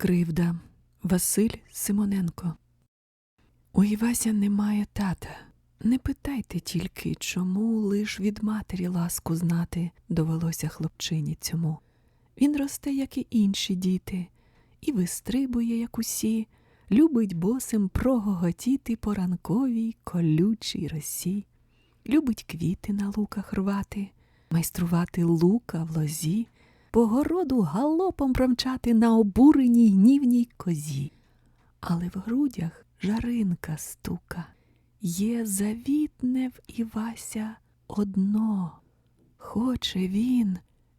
Кривда Василь Симоненко. У Івася немає тата. Не питайте тільки, чому лиш від матері ласку знати довелося хлопчині цьому. Він росте, як і інші діти, і вистрибує, як усі, любить босим прогоготіти по ранковій колючій росі, любить квіти на луках рвати, майструвати лука в лозі, по городу галопом промчати на обуреній гнівній козі. Але в грудях жаринка стука. Є завітне в Івася одно. Хоче він,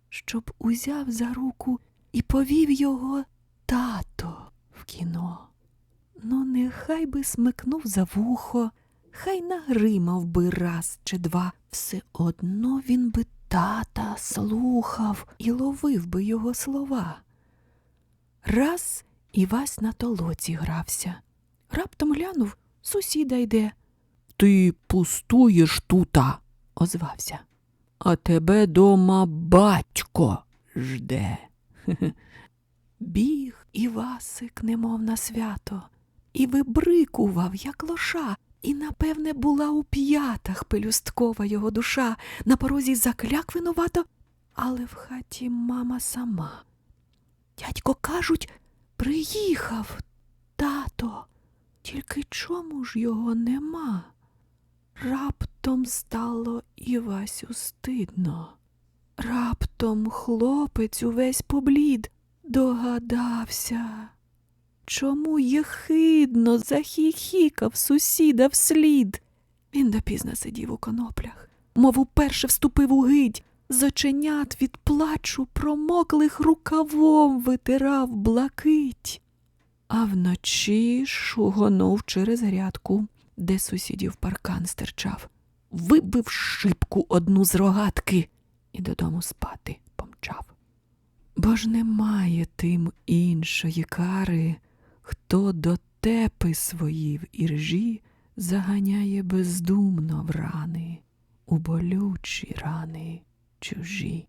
щоб узяв за руку і повів його тато в кіно. Ну, нехай би смикнув за вухо, хай нагримав би раз чи два, все одно він би тата слухав і ловив би його слова. Раз Івась на толоці грався. Раптом глянув, сусіда йде. Ти пустуєш тута, озвався. А тебе дома батько жде. Біг Івасик, немов на свято, і вибрикував, як лоша, і, напевне, була у п'ятах пелюсткова його душа, на порозі закляк винувато, але в хаті мама сама. Дядько кажуть, приїхав тато, тільки чому ж його нема? Раптом стало Івасю стидно. Раптом хлопець увесь поблід догадався. Чому єхидно захіхікав сусіда вслід? Він допізно сидів у коноплях, мов уперше вступив у гидь, з оченят від плачу промоклих рукавом витирав блакить. А вночі шугонув через грядку, де сусідів паркан стирчав, вибив шибку одну з рогатки і додому спати помчав. Бо ж немає тим іншої кари, хто до тепи свої в іржі заганяє бездумно в рани, у болючі рани чужі.